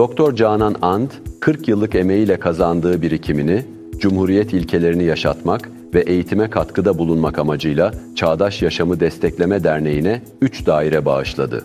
Doktor Canan Ant, 40 yıllık emeğiyle kazandığı birikimini, Cumhuriyet ilkelerini yaşatmak ve eğitime katkıda bulunmak amacıyla Çağdaş Yaşamı Destekleme Derneği'ne 3 daire bağışladı.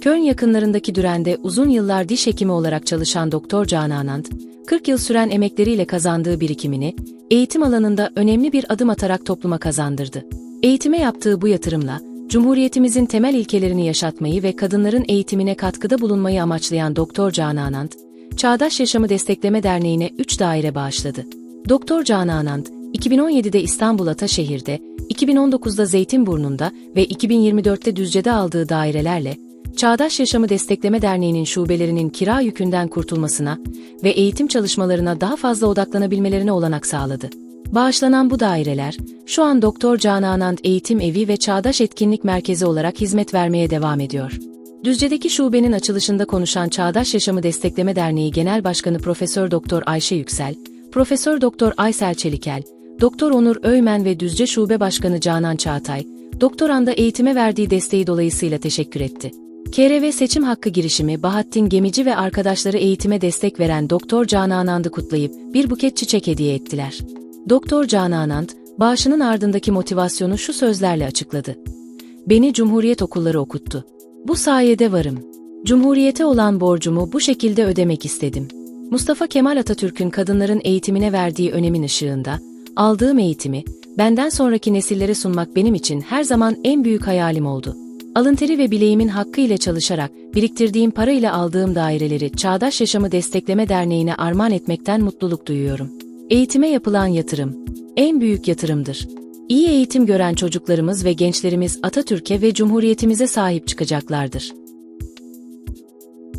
Köln yakınlarındaki Düren'de uzun yıllar diş hekimi olarak çalışan Doktor Canan Anand, 40 yıl süren emekleriyle kazandığı birikimini, eğitim alanında önemli bir adım atarak topluma kazandırdı. Eğitime yaptığı bu yatırımla, Cumhuriyetimizin temel ilkelerini yaşatmayı ve kadınların eğitimine katkıda bulunmayı amaçlayan Doktor Canan Anand, Çağdaş Yaşamı Destekleme Derneği'ne 3 daire bağışladı. Doktor Canan Anand, 2017'de İstanbul Ataşehir'de, 2019'da Zeytinburnu'nda ve 2024'te Düzce'de aldığı dairelerle, Çağdaş Yaşamı Destekleme Derneği'nin şubelerinin kira yükünden kurtulmasına ve eğitim çalışmalarına daha fazla odaklanabilmelerine olanak sağladı. Bağışlanan bu daireler, şu an Doktor Canan Anand Eğitim Evi ve Çağdaş Etkinlik Merkezi olarak hizmet vermeye devam ediyor. Düzce'deki şubenin açılışında konuşan Çağdaş Yaşamı Destekleme Derneği Genel Başkanı Profesör Doktor Ayşe Yüksel, Profesör Doktor Aysel Çelikel, Doktor Onur Öymen ve Düzce Şube Başkanı Canan Çağatay, doktoranda eğitime verdiği desteği dolayısıyla teşekkür etti. KRV seçim hakkı girişimi Bahattin Gemici ve arkadaşları eğitime destek veren Doktor Canan Anand'ı kutlayıp bir buket çiçek hediye ettiler. Doktor Canan Anand, bağışının ardındaki motivasyonu şu sözlerle açıkladı. Beni Cumhuriyet okulları okuttu. Bu sayede varım. Cumhuriyete olan borcumu bu şekilde ödemek istedim. Mustafa Kemal Atatürk'ün kadınların eğitimine verdiği önemin ışığında, aldığım eğitimi, benden sonraki nesillere sunmak benim için her zaman en büyük hayalim oldu. Alın teri ve bileğimin hakkı ile çalışarak, biriktirdiğim para ile aldığım daireleri Çağdaş Yaşamı Destekleme Derneği'ne armağan etmekten mutluluk duyuyorum. Eğitime yapılan yatırım, en büyük yatırımdır. İyi eğitim gören çocuklarımız ve gençlerimiz Atatürk'e ve Cumhuriyetimize sahip çıkacaklardır.